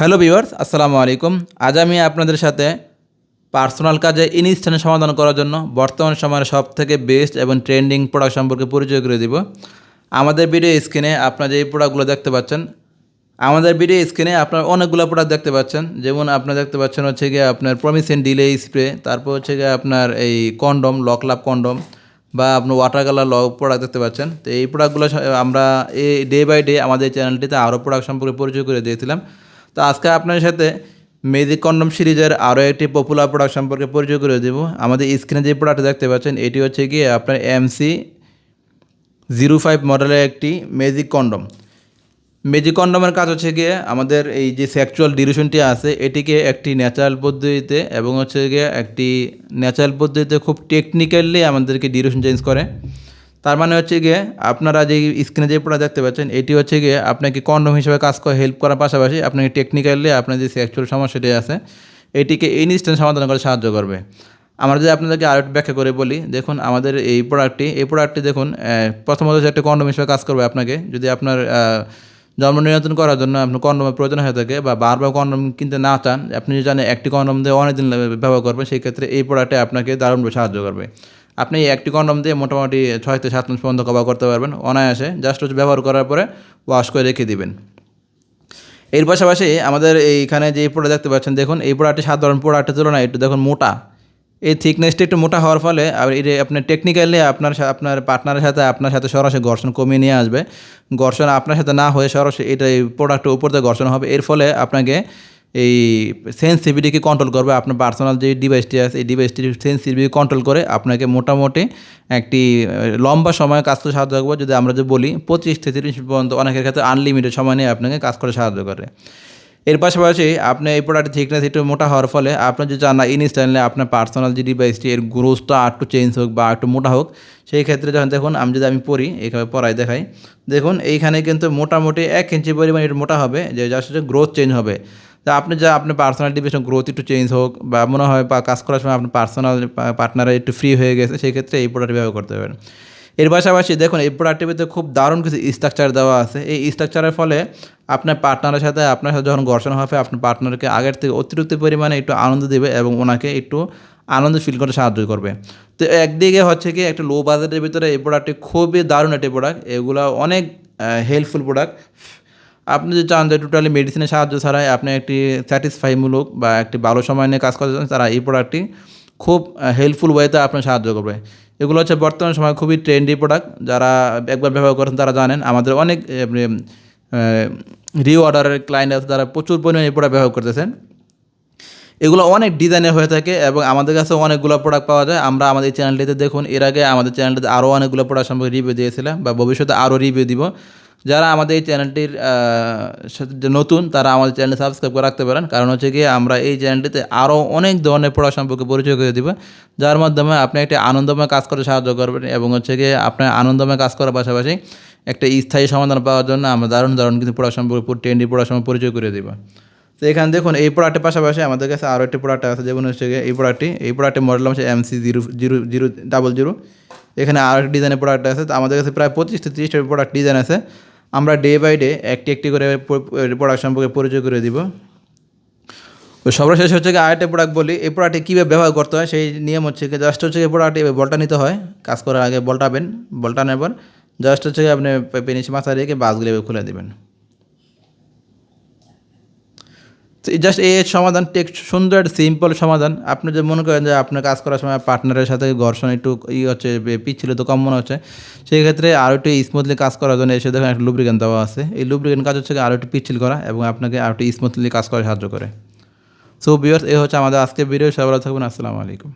Hello viewers, আসসালামু আলাইকুম। আজ আমি আপনাদের সাথে পার্সোনাল কাজে ইনস্ট্যান্ট সমাধান করার জন্য বর্তমান সময়ের সব থেকে বেস্ট এবং ট্রেন্ডিং প্রোডাক্ট সম্পর্কে পরিচয় করে দিব। আমাদের ভিডিও স্ক্রিনে আপনারা যে প্রোডাক্টগুলো দেখতে পাচ্ছেন, আমাদের ভিডিও স্ক্রিনে আপনার অনেকগুলো প্রোডাক্ট দেখতে পাচ্ছেন। যেমন আপনারা দেখতে পাচ্ছেন হচ্ছে গিয়ে আপনার প্রমিসেন ডিলে স্প্রে তারপর হচ্ছে গিয়ে আপনার এই কন্ডম লক লাভ কন্ডম বা আপনার ওয়াটার কালার লক প্রোডাক্ট দেখতে পাচ্ছেন। তো এই প্রোডাক্টগুলো আমরা এই ডে বাই ডে আমাদের চ্যানেলটিতে আরও প্রোডাক্ট সম্পর্কে পরিচয় করে দিয়েছিলাম। তো আজকে আপনার সাথে মেজিক কন্ডম সিরিজের আরও একটি পপুলার প্রোডাক্ট সম্পর্কে পরিচয় করে দেবো। আমাদের স্ক্রিনে যে প্রোডাক্ট দেখতে পাচ্ছেন, এটি হচ্ছে গিয়ে আপনার এমসি জিরো ফাইভ মডেলের একটি মেজিক কন্ডম মেজিক কন্ডমের কাজ হচ্ছে গিয়ে আমাদের এই যে সেক্সুয়াল ডিউরেশনটি আছে, এটিকে একটি ন্যাচারাল পদ্ধতিতে এবং হচ্ছে গিয়ে একটি ন্যাচারাল পদ্ধতিতে খুব টেকনিক্যালি আমাদেরকে ডিউরেশন চেঞ্জ করে। তার মানে হচ্ছে গিয়ে আপনারা যে স্ক্রিনে যে প্রোডাক্ট দেখতে পাচ্ছেন, এটি হচ্ছে গিয়ে আপনাকে কন্ডম হিসেবে কাজ করে হেল্প করার পাশাপাশি আপনাকে টেকনিক্যালি আপনার যে সেক্সুয়াল সমস্যাটি আছে, এটিকে ইনস্ট্যান্ট সমাধান করে সাহায্য করবে। আমরা যদি আপনাদেরকে আরও একটু ব্যাখ্যা করে বলি, দেখুন আমাদের এই প্রোডাক্টটি এই প্রোডাক্টটি দেখুন প্রথমত হচ্ছে একটা কন্ডম হিসেবে কাজ করবে আপনাকে। যদি আপনার জন্ম নিয়ন্ত্রণ করার জন্য আপনার কন্ডমের প্রয়োজন হয়ে থাকে বা বারবার কন্ডম কিনতে না চান, আপনি যদি জানেন একটি কন্ডম দিয়ে অনেকদিন ব্যবহার করবেন, সেই ক্ষেত্রে এই প্রোডাক্টে আপনাকে দারুণভাবে সাহায্য করবে। আপনি একটি কন্ডম দিয়ে মোটামুটি ছয় থেকে সাত মাস পর্যন্ত কভার করতে পারবেন। অনায়াসে জাস্ট হচ্ছে ব্যবহার করার পরে ওয়াশ করে রেখে দিবেন। এর পাশাপাশি আমাদের এইখানে যে প্রোডাক্ট দেখতে পাচ্ছেন, দেখুন, এই প্রোডাক্টটি সাধারণ প্রোডাক্টের তুলনায় একটু দেখুন মোটা। এই থিকনেসটা একটু মোটা হওয়ার ফলে আর এই যে আপনার টেকনিক্যালি আপনার আপনার পার্টনারের সাথে, আপনার সাথে সরাসরি ঘর্ষণ কমিয়ে নিয়ে আসবে। ঘর্ষণ আপনার সাথে না হয়ে সরাসরি এটা এই প্রোডাক্টের উপর দিয়ে ঘর্ষণ হবে। এর ফলে আপনাকে এই সেন্সিভিটিকে কন্ট্রোল করবে, আপনার পার্সোনাল যে ডিভাইসটি আছে, এই ডিভাইসটি সেন্সিভিটি কন্ট্রোল করে আপনাকে মোটামুটি একটি লম্বা সময় কাজ করতে সাহায্য করবে। যদি আমরা যে বলি, পঁচিশ থেকে তিরিশ পর্যন্ত অনেকের ক্ষেত্রে আনলিমিটেড সময় নিয়ে আপনাকে কাজ করে সাহায্য করে। এর পাশাপাশি আপনি এই প্রোডাক্টের থিকনেস একটু মোটা হওয়ার ফলে আপনি যদি চান না ইনস্ট্যান্টলি আপনার পার্সোনাল যে ডিভাইসটি এর গ্রোথটা একটু চেঞ্জ হোক বা একটু মোটা হোক, সেই ক্ষেত্রে যখন, দেখুন, আমি যদি আমি পড়ি এইভাবে পড়াই দেখাই, দেখুন, এইখানে কিন্তু মোটামুটি এক ইঞ্চি পরিমাণ একটু মোটা হবে, যে যার সাথে গ্রোথ চেঞ্জ হবে। তা আপনি যা আপনার পার্সোনাল ডিভিশন গ্রোথ একটু চেঞ্জ হোক বা মনে হয় বা কাজ করার সময় আপনার পার্সোনাল পার্টনারে একটু ফ্রি হয়ে গেছে, সেই ক্ষেত্রে এই প্রোডাক্ট ব্যবহার করতে পারেন। এর পাশাপাশি দেখুন, এই প্রোডাক্টের ভিতরে খুব দারুণ কিছু স্ট্রাকচার দেওয়া আছে। এই স্ট্রাকচারের ফলে আপনার পার্টনারের সাথে আপনার সাথে যখন ঘর্ষণ হবে, আপনার পার্টনারকে আগের থেকে অতিরিক্ত পরিমাণে একটু আনন্দ দেবে এবং ওনাকে একটু আনন্দ ফিল করতে সাহায্য করবে। তো একদিকে হচ্ছে কি, একটা লো বাজেটের ভিতরে এই প্রোডাক্টটি খুবই দারুণ একটি প্রোডাক্ট এগুলো অনেক হেল্পফুল প্রোডাক্ট আপনি যদি চান যে টোটালি মেডিসিনের সাহায্য ছাড়াই আপনি একটি স্যাটিসফাইমূলক বা একটি ভালো সময় নিয়ে কাজ করতে চান, তারা এই প্রোডাক্টটি খুব হেল্পফুল ওয়েতে আপনার সাহায্য করবে। এগুলো হচ্ছে বর্তমান সময় খুবই ট্রেন্ডি প্রোডাক্ট যারা একবার ব্যবহার করেন তারা জানেন। আমাদের অনেক রি অর্ডারের ক্লায়েন্ট আছে, তারা প্রচুর পরিমাণে এই প্রোডাক্ট ব্যবহার করতেছেন। এগুলো অনেক ডিজাইনের হয়ে থাকে এবং আমাদের কাছে অনেকগুলো প্রোডাক্ট পাওয়া যায়। আমরা আমাদের চ্যানেলটিতে দেখুন, এর আগে আমাদের চ্যানেলটিতে আরও অনেকগুলো প্রোডাক্ট সম্পর্কে রিভিউ দিয়েছিলাম বা ভবিষ্যতে আরও রিভিউ দিব। যারা আমাদের এই চ্যানেলটির নতুন, তারা আমাদের চ্যানেল সাবস্ক্রাইব করে রাখতে পারেন। কারণ হচ্ছে গিয়ে আমরা এই চ্যানেলটিতে আরও অনেক ধরনের পড়া সম্পর্কে পরিচয় করে দিব, যার মাধ্যমে আপনি একটি আনন্দময় কাজ করতে সাহায্য করবেন এবং হচ্ছে গিয়ে আপনার আনন্দময় কাজ করার পাশাপাশি একটা স্থায়ী সমাধান পাওয়ার জন্য আমরা দারুণ দারুণ কিন্তু প্রোডাক্ট সম্পর্কে ট্রেন্ডি প্রোডাক্ট সম্পর্কে পরিচয় করে দিব। তো এখানে দেখুন, এই প্রোডাক্টের পাশাপাশি আমাদের কাছে আরও একটি প্রোডাক্ট আছে, যেমন হচ্ছে এই প্রোডাক্টটি এই প্রোডাক্টের মডেল হচ্ছে MC zero zero zero double zero এখানে একটি ডিজাইনের প্রোডাক্ট আছে আমাদের কাছে প্রায় পঁচিশ থেকে তিরিশটা প্রোডাক্ট ডিজাইন আছে। আমরা ডে বাই ডে একটি একটি করে প্রোডাক্ট সম্পর্কে পরিচয় করে দিব। সর্বশেষ হচ্ছে আরেকটা প্রোডাক্ট বলি, এই প্রোডাক্টটি কীভাবে ব্যবহার করতে হয় সেই নিয়ম হচ্ছে কি জাস্ট হচ্ছে এই প্রোডাক্টে বলটা নিতে হয়, কাজ করার আগে বলটাবেন বলটা নেবার জাস্ট হচ্ছে আপনি পেনিস মাথা রেখে বাসগুলো খুলে দেবেন। জাস্ট এই সমাধান টেক সুন্দর একটা সিম্পল সমাধান আপনি যে মনে করেন যে আপনার কাজ করার সময় পার্টনারের সাথে ঘর্ষণ একটু ই হচ্ছে পিচ্ছিল তো কম মনে হচ্ছে সেই ক্ষেত্রে আরও একটু স্মুথলি কাজ করার জন্য এসে দেখেন একটা লুব্রিকেন দেওয়া আছে। এই লুব্রিকেন কাজ হচ্ছে আরও একটু পিচ্ছিল করা এবং আপনাকে আরও একটু স্মুথলি কাজ করা সাহায্য করে। সো বিয়ার্স এ হচ্ছে আমাদের আজকে ভিডিও সবাই থাকবেন। আসসালামু আলাইকুম।